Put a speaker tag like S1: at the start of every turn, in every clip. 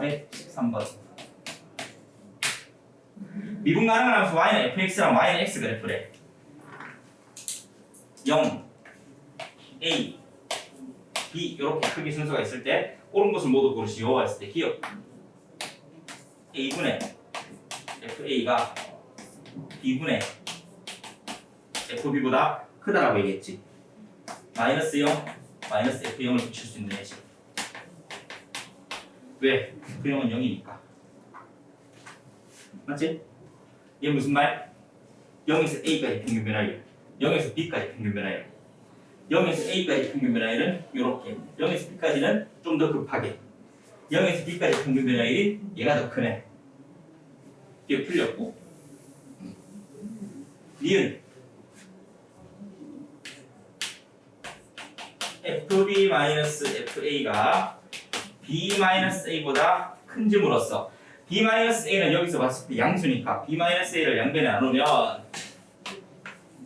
S1: 413번. 미분 가능한 함수 y는 fx랑 y는 x 그래프래. 0, a, b 이렇게 크기 순서가 있을 때 옳은 것을 모두 고르시오 했을 때 기억 a분의 fa가 b분의 fb보다 크다라고 얘기했지. 마이너스 0, 마이너스 f0을 붙일 수 있는 예시. 왜? 그 0은 0이니까. 맞지? 이게 무슨 말? 0에서 a까지 평균 변화율, 0에서 b까지 평균 변화율. 0에서 a까지 평균 변화율은 이렇게, 0에서 b까지는 좀 더 급하게, 0에서 b까지 평균 변화율이 얘가 더 크네. 이게 풀렸고. 니은 fb-fa가 b-a보다 큰 줌으로써 b-a는 여기서 봤을 때 양수니까 b-a를 양변에 나누면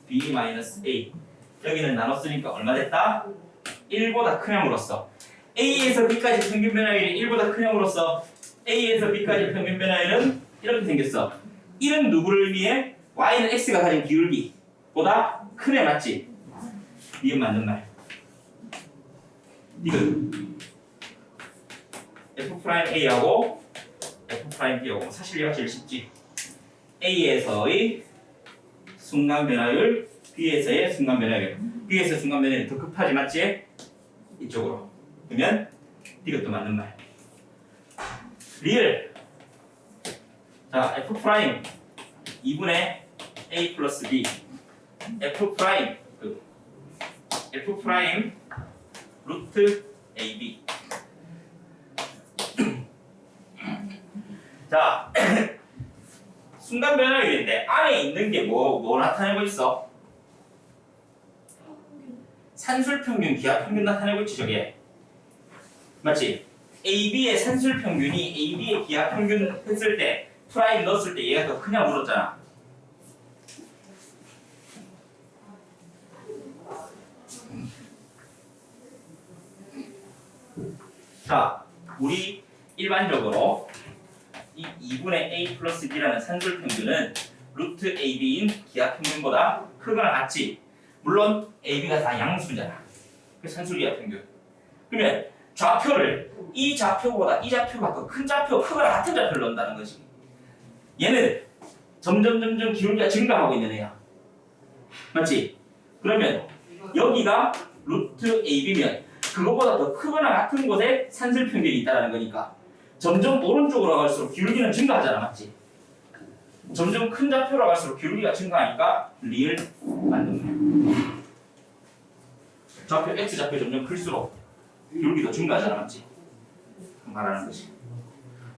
S1: b-a 여기는 나눴으니까 얼마 됐다? 1보다 큰 함으로써 a에서 b까지 평균 변화율이 1보다 큰 함으로써 a에서 b까지 평균 변화율은 이렇게 생겼어 1은 누구를 위해? y는 x가 가진 기울기보다 큰애 맞지? 니은 맞는 말 이건 f 프라임 a하고 f 프라임 b하고 사실 얘가 제일 쉽지. A에서의 순간 변화율 b에서의 순간 변화율. B에서 순간 변화율이 더 급하지 맞지? 이쪽으로. 그러면 이것도 맞는 말. 리을 자 f 프라임 2분의 a 플러스 b. F 프라임 그 f 프라임 루트 AB. 자, 순간 변화율인데 안에 있는 게 뭐 뭐 나타내고 있어? 산술 평균, 기하 평균 나타내고 있지 저게. 맞지? AB의 산술 평균이 AB의 기하 평균 했을 때 프라임 넣었을 때 얘가 더 크냐 물었잖아. 자, 우리 일반적으로 이 2분의 a 플러스 b라는 산술 평균은 루트 ab인 기하 평균보다 크거나 같지. 물론 ab가 다 양수잖아. 그 산술 기하 평균. 그러면 좌표를 이 좌표보다 이 좌표가 더 큰 좌표, 크거나 같은 좌표를 넣는다는 거지. 얘는 점점 점점 기울기가 증가하고 있는 애야. 맞지? 그러면 여기가 루트 ab면 그거보다 더 크거나 같은 곳에 산술 평균이 있다는 거니까 점점 오른쪽으로 갈수록 기울기는 증가하잖아 맞지? 점점 큰 좌표로 갈수록 기울기가 증가하니까 리을 말 좌표 x 좌표 점점 클수록 기울기도 증가하잖아 맞지? 말하는 것이